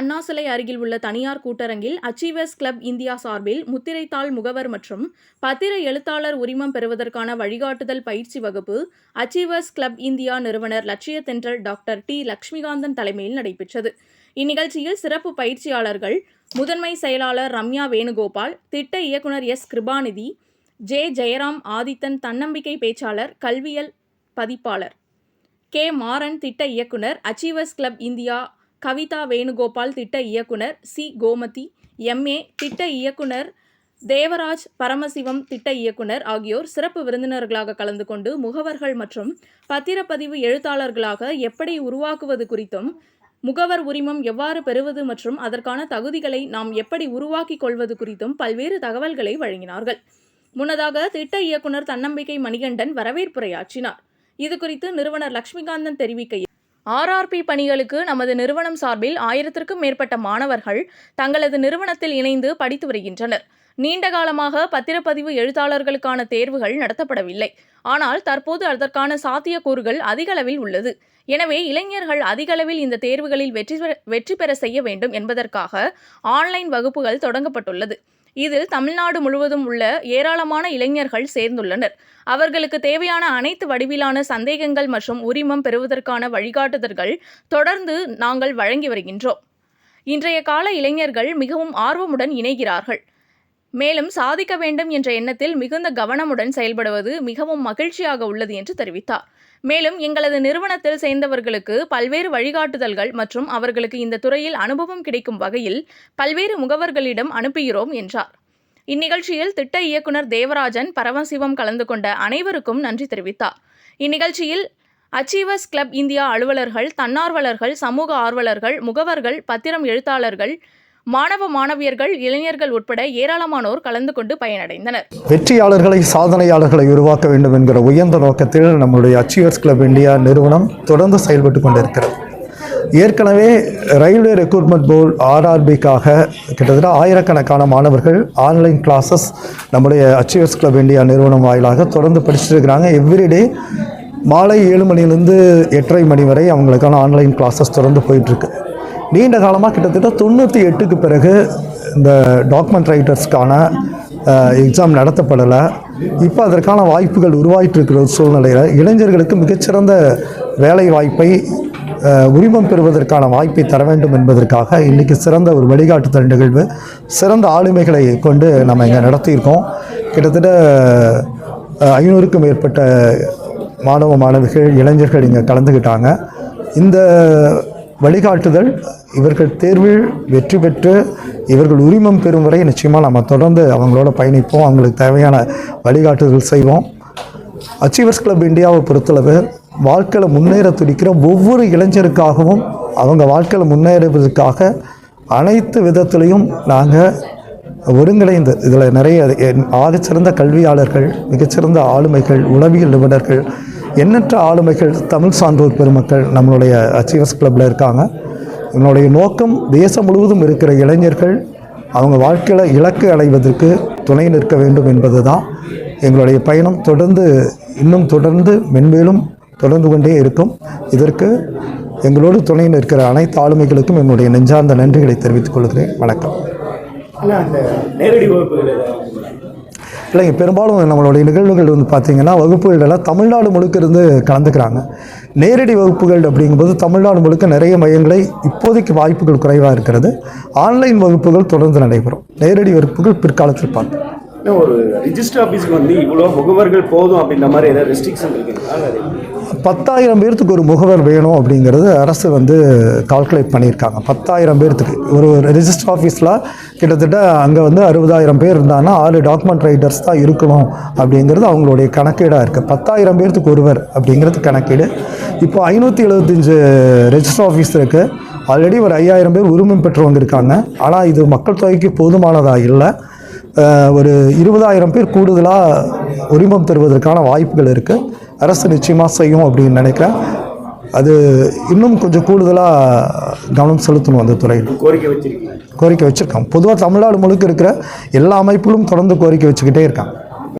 அண்ணா சிலை அருகில் உள்ள தனியார் கூட்டரங்கில் அச்சீவர்ஸ் கிளப் இந்தியா சார்பில் முத்திரைத்தாள் முகவர் மற்றும் பத்திர எழுத்தாளர் உரிமம் பெறுவதற்கான வழிகாட்டுதல் பயிற்சி வகுப்பு அச்சீவர்ஸ் கிளப் இந்தியா நிறுவனர் லட்சிய தென்றல் டாக்டர் டி. லக்ஷ்மிகாந்தன் தலைமையில் நடைபெற்றது. இந்நிகழ்ச்சியில் சிறப்பு பயிற்சியாளர்கள் முதன்மை செயலாளர் ரம்யா வேணுகோபால் திட்ட இயக்குனர் எஸ். கிருபாநிதி ஜே. ஜெயராம் ஆதித்தன் தன்னம்பிக்கை பேச்சாளர் கல்வியல் பதிப்பாளர் கே. மாறன் திட்ட இயக்குனர் achievers club India Kavitha Venugopal திட்ட இயக்குனர் சி. கோமதி எம்ஏ திட்ட இயக்குனர் தேவராஜ் பரமசிவம் திட்ட இயக்குனர் ஆகியோர் சிறப்பு விருந்தினர்களாக கலந்து கொண்டு முகவர்கள் மற்றும் பத்திரப்பதிவு எழுத்தாளர்களாக எப்படி உருவாக்குவது குறித்தும் முகவர் உரிமம் எவ்வாறு பெறுவது மற்றும் அதற்கான தகுதிகளை நாம் எப்படி உருவாக்கிக் கொள்வது குறித்தும் பல்வேறு தகவல்களை வழங்கினார்கள். முன்னதாக திட்ட இயக்குனர் தன்னம்பிக்கை மணிகண்டன் வரவேற்புரையாற்றினார். இதுகுறித்து நிறுவனர் லட்சுமிகாந்தன் தெரிவிக்கையில் ஆர்ஆர்பி பணிகளுக்கு நமது நிறுவனம் சார்பில் ஆயிரத்திற்கும் மேற்பட்ட மாணவர்கள் தங்களது நிறுவனத்தில் இணைந்து படித்து வருகின்றனர். நீண்ட காலமாக பத்திரப்பதிவு எழுத்தாளர்களுக்கான தேர்வுகள் நடத்தப்படவில்லை. ஆனால் தற்போது அதற்கான சாத்தியக்கூறுகள் அதிகளவில் உள்ளது. எனவே இளைஞர்கள் அதிகளவில் இந்த தேர்வுகளில் வெற்றி பெற- வெற்றி பெற செய்ய வேண்டும் என்பதற்காக ஆன்லைன் வகுப்புகள் தொடங்கப்பட்டுள்ளது. இதில் தமிழ்நாடு முழுவதும் உள்ள ஏராளமான இளைஞர்கள் சேர்ந்துள்ளனர். அவர்களுக்கு தேவையான அனைத்து வடிவிலான சந்தேகங்கள் மற்றும் உரிமம் பெறுவதற்கான வழிகாட்டுதல்கள் தொடர்ந்து நாங்கள் வழங்கி வருகின்றோம். இன்றைய கால இளைஞர்கள் மிகவும் ஆர்வமுடன் இணைகிறார்கள். மேலும் சாதிக்க வேண்டும் என்ற எண்ணத்தில் மிகுந்த கவனமுடன் செயல்படுவது மிகவும் மகிழ்ச்சியாக உள்ளது என்று தெரிவித்தார். மேலும் எங்களது நிறுவனத்தில் சேர்ந்தவர்களுக்கு பல்வேறு வழிகாட்டுதல்கள் மற்றும் அவர்களுக்கு இந்த துறையில் அனுபவம் கிடைக்கும் வகையில் பல்வேறு முகவர்களிடம் அனுப்புகிறோம் என்றார். இந்நிகழ்ச்சியில் திட்ட இயக்குனர் தேவராஜன் பரமசிவம் கலந்து கொண்ட அனைவருக்கும் நன்றி தெரிவித்தார். இந்நிகழ்ச்சியில் அச்சீவர்ஸ் கிளப் இந்தியா அலுவலர்கள் தன்னார்வலர்கள் சமூக ஆர்வலர்கள் முகவர்கள் பத்திரம் எழுத்தாளர்கள் மாணவ மாணவியர்கள் இளைஞர்கள் உட்பட ஏராளமானோர் கலந்து கொண்டு பயனடைந்தனர். வெற்றியாளர்களை சாதனையாளர்களை உருவாக்க வேண்டும் என்கிற உயர்ந்த நோக்கத்தில் நம்முடைய அச்சீவர்ஸ் கிளப் இந்தியா நிறுவனம் தொடர்ந்து செயல்பட்டு கொண்டிருக்கிறது. ஏற்கனவே ரயில்வே ரெக்ரூட்மெண்ட் போர்டு ஆர்ஆர்பிக்காக கிட்டத்தட்ட ஆயிரக்கணக்கான மாணவர்கள் ஆன்லைன் கிளாஸஸ் நம்முடைய அச்சீவர்ஸ் கிளப் இந்தியா நிறுவனம் வாயிலாக தொடர்ந்து படிச்சுட்டு எவ்ரிடே மாலை ஏழு மணிலேருந்து எட்டரை மணி வரை அவங்களுக்கான ஆன்லைன் கிளாஸஸ் தொடர்ந்து போயிட்டுருக்கு நீண்ட காலமாக கிட்டத்தட்ட தொண்ணூற்றி எட்டுக்கு பிறகு இந்த டாக்குமெண்ட் ரைட்டர்ஸ்க்கான எக்ஸாம் நடத்தப்படலை. இப்போ அதற்கான வாய்ப்புகள் உருவாயிட்டு இருக்கிற சூழ்நிலையில் இளைஞர்களுக்கு மிகச்சிறந்த வேலை வாய்ப்பை உரிமம் பெறுவதற்கான வாய்ப்பை தர வேண்டும் என்பதற்காக இன்றைக்கி சிறந்த ஒரு வழிகாட்டுதல் நிகழ்வு சிறந்த ஆளுமைகளை கொண்டு நம்ம இங்கே நடத்தியிருக்கோம். கிட்டத்தட்ட ஐநூறுக்கும் மேற்பட்ட மாணவ மாணவிகள் இளைஞர்கள் இங்கே கலந்துக்கிட்டாங்க இந்த வழிகாட்டுதல் இவர்கள் தேர்வில் வெற்றி பெற்று இவர்கள் உரிமம் பெறும் வரை நிச்சயமாக நம்ம தொடர்ந்து அவங்களோட பயணிப்போம். அவங்களுக்கு தேவையான வழிகாட்டுதல் செய்வோம். அச்சீவர்ஸ் கிளப் இந்தியாவை பொறுத்தளவு வாழ்க்கையில் முன்னேற துடிக்கிற ஒவ்வொரு இளைஞருக்காகவும் அவங்க வாழ்க்கையில் முன்னேறுவதற்காக அனைத்து விதத்திலையும் நாங்கள் ஒருங்கிணைந்து இதில் நிறைய என் ஆகச்சிறந்த கல்வியாளர்கள் மிகச்சிறந்த ஆளுமைகள் உளவியல் நிபுணர்கள் எண்ணற்ற ஆளுமைகள் தமிழ் சான்றோர் பெருமக்கள் நம்மளுடைய அச்சீவர்ஸ் கிளப்பில் இருக்காங்க. என்னுடைய நோக்கம் தேசம் முழுவதும் இருக்கிற இளைஞர்கள் அவங்க வாழ்க்கையில் இலக்கு அடைவதற்கு துணை நிற்க வேண்டும் என்பது தான் எங்களுடைய பயணம். தொடர்ந்து இன்னும் தொடர்ந்து மென்மேலும் தொடர்ந்து கொண்டே இருக்கும். இதற்கு எங்களோடு துணை நிற்கிற அனைத்து ஆளுமைகளுக்கும் என்னுடைய நெஞ்சார்ந்த நன்றிகளை தெரிவித்துக் கொள்கிறேன். வணக்கம். நேரடி வகுப்புகள் இல்லைங்க பெரும்பாலும் நம்மளுடைய நிகழ்வுகள் வந்து பார்த்திங்கன்னா வகுப்புகளெல்லாம் தமிழ்நாடு முழுக்க இருந்து கலந்துக்கிறாங்க. நேரடி வகுப்புகள் அப்படிங்கும்போது தமிழ்நாடு முழுக்க நிறைய மையங்களை இப்போதைக்கு வாய்ப்புகள் குறைவாக இருக்கிறது. ஆன்லைன் வகுப்புகள் தொடர்ந்து நடைபெறும். நேரடி வகுப்புகள் பிற்காலத்தில் பார்ப்போம். ஒரு ரிஜிஸ்டர் ஆஃபீஸ்க்கு வந்து இவ்வளோ முகவர்கள் போதும் அப்படின்ற மாதிரி ஏதாவது ரெஸ்ட்ரிக்ஷன் இருக்குங்களா? பத்தாயிரம் பேர்த்துக்கு ஒரு முகவர் வேணும் அப்படிங்கிறது அரசு வந்து கால்குலேட் பண்ணியிருக்காங்க. பத்தாயிரம் பேர்த்துக்கு. ஒரு ரெஜிஸ்டர் ஆஃபீஸில் கிட்டத்தட்ட அங்கே வந்து அறுபதாயிரம் பேர் இருந்தாங்கன்னா ஆறு டாக்குமெண்ட் ரைட்டர்ஸ் தான் இருக்கணும் அப்படிங்கிறது அவங்களுடைய கணக்கீடாக இருக்குது பத்தாயிரம் பேர்த்துக்கு ஒருவர் அப்படிங்கிறது கணக்கீடு. இப்போ ஐநூற்றி எழுபத்தஞ்சு ரெஜிஸ்டர் ஆஃபீஸ் இருக்குது ஆல்ரெடி ஒரு ஐயாயிரம் பேர் உரிமம் பெற்றவங்க இருக்காங்க. ஆனால் இது மக்கள் தொகைக்கு போதுமானதாக இல்லை. ஒரு இருபதாயிரம் பேர் கூடுதலாக உரிமம் தருவதற்கான வாய்ப்புகள் இருக்குது அரசு நிச்சயமாக செய்யும் அப்படின்னு நினைக்கிறேன். அது இன்னும் கொஞ்சம் கூடுதலாக கவனம் செலுத்தணும் அந்த துறையில். கோரிக்கை வச்சிருக்கீங்க. கோரிக்கை வச்சுருக்காங்க பொதுவாக தமிழ்நாடு முழுக்க இருக்கிற எல்லா அமைப்புகளும் தொடர்ந்து கோரிக்கை வச்சுக்கிட்டே இருக்காங்க.